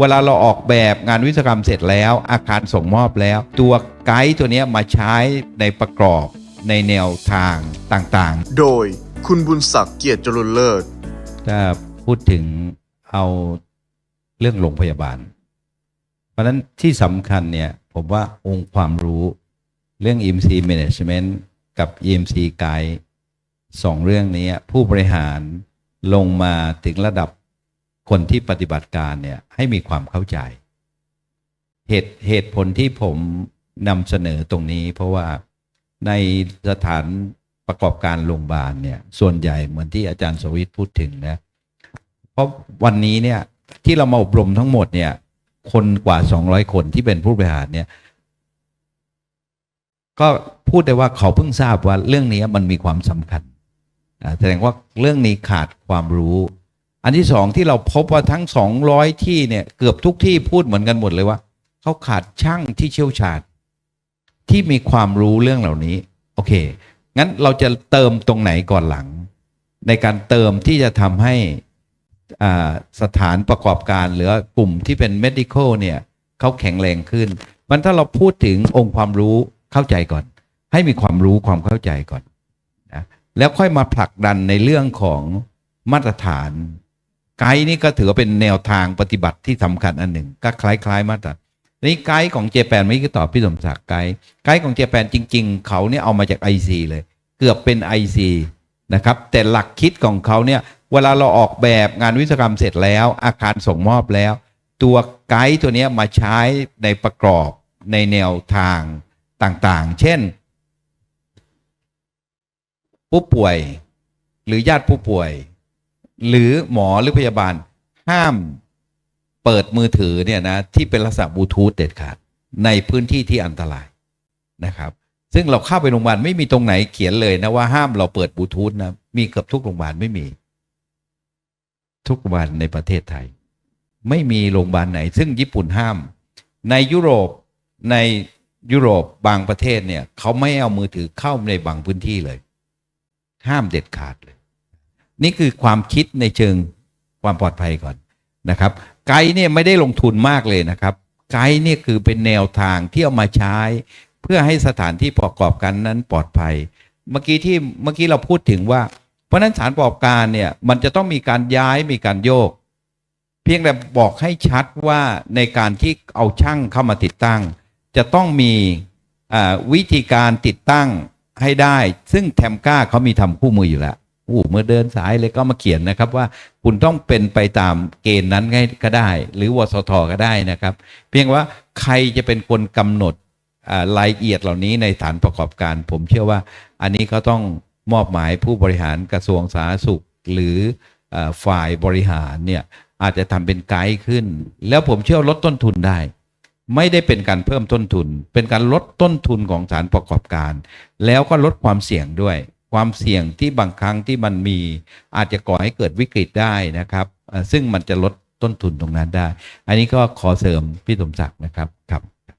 เวลาเราออกแบบงานวิศวกรรมเสร็จแล้ว อาคารส่งมอบแล้ว ตัวไกด์ตัวเนี้ยมาใช้ในประกอบในแนวทางต่างโดยคุณบุญศักดิ์เกียรติจรุนเลิศๆถ้าพูดถึงเอาเรื่องโรงพยาบาล เพราะฉะนั้นที่สำคัญเนี่ย ผมว่าองค์ความรู้เรื่อง EMC Management กับ EMC Guide สองเรื่องนี้ผู้บริหารลงมาถึงระดับ คนที่ปฏิบัติการเนี่ยให้มีความเข้าใจ เหตุเหตุผลที่ผมนำเสนอตรงนี้ เพราะว่าในสถานประกอบการโรงพยาบาลเนี่ยส่วนใหญ่เหมือนที่อาจารย์สวิทพูดถึงนะเพราะวันนี้เนี่ยที่เรามาอบรมทั้งหมดเนี่ยคนกว่า 200 คนที่เป็นผู้บริหารเนี่ยก็พูดได้ว่าเขาเพิ่งทราบว่าเรื่องนี้มันมีความสำคัญแสดงว่าเรื่องนี้ขาดความรู้ อันที่สองที่เราพบว่าทั้งสองร้อยที่เนี่ยเกือบทุกที่พูดเหมือนกันหมดเลยว่าเขาขาดช่างที่เชี่ยวชาญที่มีความรู้เรื่องเหล่านี้ โอเค งั้นเราจะเติมตรงไหนก่อนหลัง ในการเติมที่จะทำให้อ่าสถานประกอบการหรือกลุ่มที่เป็น medical เนี่ยเขาแข็งแรงขึ้น มันถ้าเราพูดถึงองค์ความรู้เข้าใจก่อน ให้มีความรู้ความเข้าใจก่อนนะแล้วค่อยมาผลักดันในเรื่องของมาตรฐาน ไกด์นี่ก็ถือว่าเป็นแนวทางปฏิบัติที่สำคัญอันหนึ่ง ก็คล้ายๆมาตรฐานนี่ไกด์ของเจแปนไม่กี้ตอบพี่สมศักดิ์ไกด์ไกด์ของเจแปนจริง ๆ เขาเนี่ยเอามาจาก IC เลย เกือบเป็น IC นะครับแต่หลักคิดของเขาเนี่ยเวลาเราออกแบบงานวิศวกรรมเสร็จแล้ว อาคารส่งมอบแล้ว ตัวไกด์ตัวนี้มาใช้ในประกอบในแนวทางต่างๆ เช่น ผู้ป่วยหรือญาติผู้ป่วย หรือหมอหรือพยาบาลห้ามเปิดมือถือเนี่ยนะที่เป็นลักษณะบลูทูธเด็ดขาดในพื้นที่ที่อันตรายนะครับ ซึ่งเราเข้าไปโรงพยาบาลไม่มีตรงไหนเขียนเลยนะว่าห้ามเราเปิดบลูทูธนะมีเกือบทุกโรงพยาบาลไม่มี ทุกโรงพยาบาลในประเทศไทย ไม่มีโรงพยาบาลไหน ซึ่งญี่ปุ่นห้าม ในยุโรปในยุโรปบางประเทศเนี่ยเขาไม่เอามือถือเข้าในบางพื้นที่เลย ห้ามเด็ดขาดเลย นี่คือความคิดในเชิงความปลอดภัยก่อนนะครับ ไกด์เนี่ยไม่ได้ลงทุนมากเลยนะครับ ไกด์เนี่ยคือเป็นแนวทางที่เอามาใช้ เพื่อให้สถานที่ประกอบการนั้นปลอดภัย เมื่อกี้ที่เมื่อกี้เราพูดถึงว่า เพราะนั้นสถานประกอบการเนี่ยมันจะต้องมีการย้ายมีการโยก เพียงแต่บอกให้ชัดว่าในการที่เอาช่างเข้ามาติดตั้ง จะต้องมีวิธีการติดตั้งให้ได้ ซึ่งแทมก้าเขามีทำคู่มืออยู่แล้ว อู้เมื่อเดินสายเลยก็มาเขียนนะครับว่าคุณต้องเป็นไปตามเกณฑ์นั้นก็ได้ หรือวสทก็ได้นะครับ เพียงว่าใครจะเป็นคนกำหนดรายละเอียดเหล่านี้ในฐานประกอบการ ผมเชื่อว่าอันนี้เขาต้องมอบหมายผู้บริหารกระทรวงสาธารณสุข หรืออฝ่ายบริหารเนี่ยอาจจะทำเป็นไกด์ขึ้น แล้วผมเชื่อลดต้นทุนได้ ไม่ได้เป็นการเพิ่มต้นทุน เป็นการลดต้นทุนของสารประกอบการ แล้วก็ลดความเสี่ยงด้วย ความเสี่ยงที่บางครั้งที่มันมีอาจจะก่อให้เกิดวิกฤตได้นะครับ ซึ่งมันจะลดต้นทุนตรงนั้นได้ อันนี้ก็ขอเสริมพี่สมศักดิ์นะครับครับ